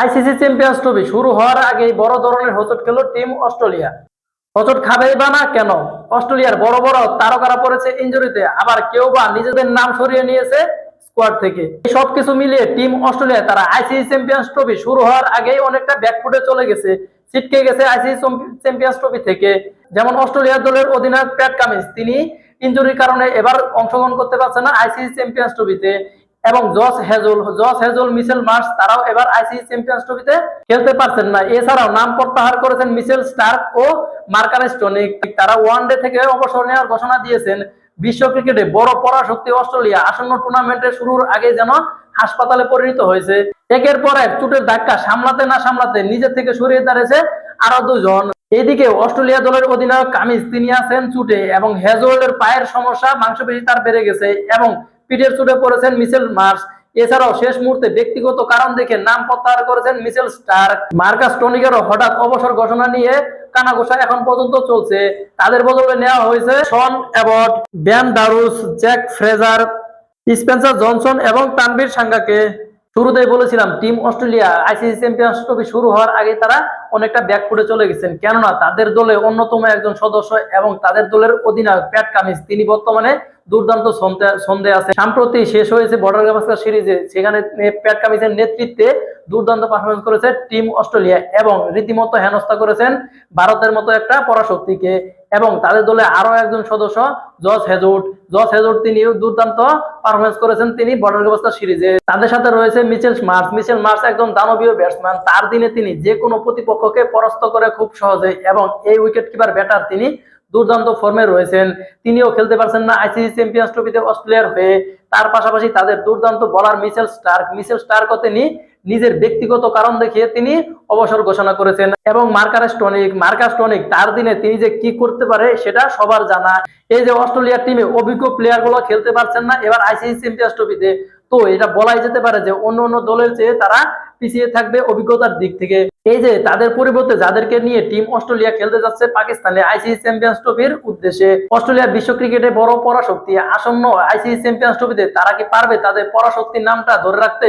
ICC champions trophy শুরু হওয়ার আগেই বড় ধরনের হোঁচট খেল টিম অস্ট্রেলিয়া। হোঁচট খাবেই বা না কেন? অস্ট্রেলিয়ার বড় বড় তারকারা পড়েছে ইঞ্জুরিতে। আবার কেউ বা নিজেদের নাম সরিয়ে নিয়েছে স্কোয়াড থেকে। এই সবকিছু মিলিয়ে টিম অস্ট্রেলিয়া তারা আইসিসি চ্যাম্পিয়ন্স ট্রফি শুরু হওয়ার আগেই অনেকটা ব্যাকফুটে চলে গেছে, ছিটকে গেছে আইসিসি চ্যাম্পিয়ন্স ট্রফি থেকে। যেমন অস্ট্রেলিয়া দলের অধিনায়ক প্যাট কামিন্স, তিনি ইঞ্জুরির কারণে এবার অংশগ্রহণ করতে পারছে না আইসিসি চ্যাম্পিয়ন্স ট্রফিতে। এবং Josh Hazlewood Josh Hazlewood, Mitchell Marsh তারাও এবার আইসিসি চ্যাম্পিয়ন্স ট্রফিতে খেলতে পারছেন না। এছাড়াও নাম প্রত্যাহার করেছেন মিশেল স্টার্ক ও মার্কারেস টনিক তারা ওয়ানডে থেকে অবসর নেওয়ার ঘোষণা দিয়েছেন। বিশ্ব ক্রিকেটে বড় পরাশক্তি অস্ট্রেলিয়া আসন্ন টুর্নামেন্টের শুরুর আগে যেন হাসপাতালে পরিণত হয়েছে। একের পর এক চুটের ধাক্কা সামলাতে না সামলাতে নিজের থেকে সরিয়ে দাঁড়িয়েছে আরও দুজন। এদিকে অস্ট্রেলিয়া দলের অধিনায়ক কামিজ, তিনি আছেন চুটে এবং হেজওয়ার্ল্ডের পায়ের সমস্যা মাংসপেশি তার বেড়ে গেছে এবং পিঠের চুটে পড়েছেন মিশেল মার্স এছাড়াও শেষ মুহূর্তে ব্যক্তিগত কারণ দেখে নাম প্রত্যাহার করেছেন মিশেল স্টার মার্কাস টনিকেরও হঠাৎ অবসর ঘোষণা নিয়ে কানাঘোষা এখন পর্যন্ত চলছে। তাদের বদলে নেওয়া হয়েছে Abbott, Ben Dwarshuis, Jake Fraser, Spencer Johnson এবং তানভীর সাঙ্গাকে। শুরুতেই বলেছিলাম, team Australia ICC Champions Trophy শুরু হওয়ার আগে তারা অনেকটা ব্যাকফুটে চলে গেছেন। কেননা তাদের দলে অন্যতম একজন সদস্য এবং তাদের দলের অধিনায়ক প্যাট কামিজ তিনি বর্তমানে দুর্দান্ত ছন্দে আছে। সম্প্রতি শেষ হয়েছে বর্ডার গাভাস্কার সিরিজে সেখানে প্যাট কামিজের নেতৃত্বে দুর্দান্ত পারফরমেন্স করেছে টিম অস্ট্রেলিয়া এবং রীতিমতো হেনস্থা করেছেন ভারতের মতো একটা পরাশক্তিকে এবং তাদের দলে আরও একজন সদস্য জস হেজুট জস হেজুট তিনিও দুর্দান্ত পারফরমেন্স করেছেন তিনি বর্ডার গাভাস্কার সিরিজে তাদের সাথে রয়েছে মিচেল মার্স মিচেল মার্স একজন দানবীয় ব্যাটসম্যান তার দিনে তিনি যে কোনো প্রতিপক্ষকে পরাস্ত করে খুব সহজে এবং এই উইকেট কিপার ব্যাটার তিনি দুর্দান্ত ফর্মে রয়েছেন। তিনিও খেলতে পারছেন না আইসিসি চ্যাম্পিয়ন্স ট্রফিতে অস্ট্রেলিয়ার হয়ে। তার পাশাপাশি তাদের দুর্দান্ত বলার মিচেল স্টার্ক। মিচেল স্টার্কও তিনি নিজের ব্যক্তিগত কারণ দেখিয়ে তিনি অবসর ঘোষণা করেছেন। এবং মার্কাস টনিক মার্কাস টনিক তার দিনে তিনি যে কি করতে পারে সেটা সবার জানা। এই যে অস্ট্রেলিয়ার টিমে অভিজ্ঞ প্লেয়ারগুলো খেলতে পারছেন না, এবার আইসিসি চ্যাম্পিয়ন্স ট্রফিতে তো এটা বলাই যেতে পারে যে অন্য অন্য দলের চেয়ে তারা পিছিয়ে থাকবে অভিজ্ঞতার দিক থেকে। এই যে তাদের পরিবর্তে যাদেরকে নিয়ে টিম অস্ট্রেলিয়া খেলতে যাচ্ছে পাকিস্তানে আইসিসি চ্যাম্পিয়ন্স ট্রফির উদ্দেশ্যে। অস্ট্রেলিয়া বিশ্ব ক্রিকেটে বড় পরাশক্তি, আসন্ন আইসিসি চ্যাম্পিয়ন্স ট্রফিতে তারা কি পারবে তাদের পরাশক্তির নামটা ধরে রাখতে?